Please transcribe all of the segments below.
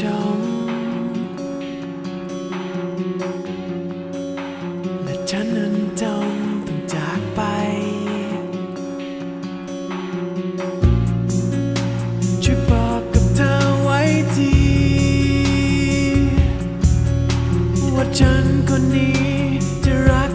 จม และฉันนั้นจมต้องจากไป ช่วยบอกกับเธอไว้ที ว่าฉันคนนี้จะรัก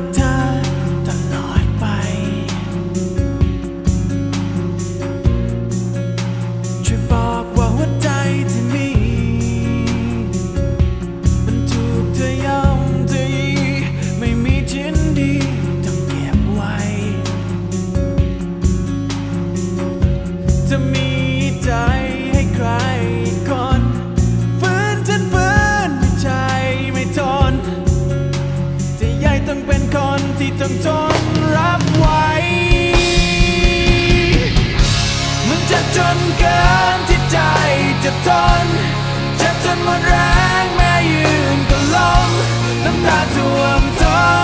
มันจนรับไหวมันจะจนเกินที่ใจจะทนจะจนหมดแรงแม่ยืนก็ล้มน้ำตาท่วมท้น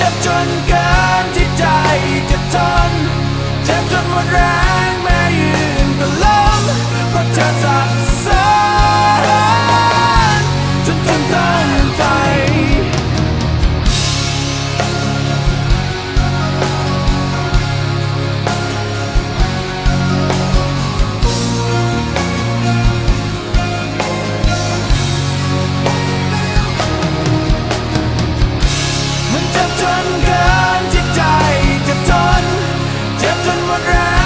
จ็บจนเกินที่ใจจะทนเจ็บจนหมดแรง right.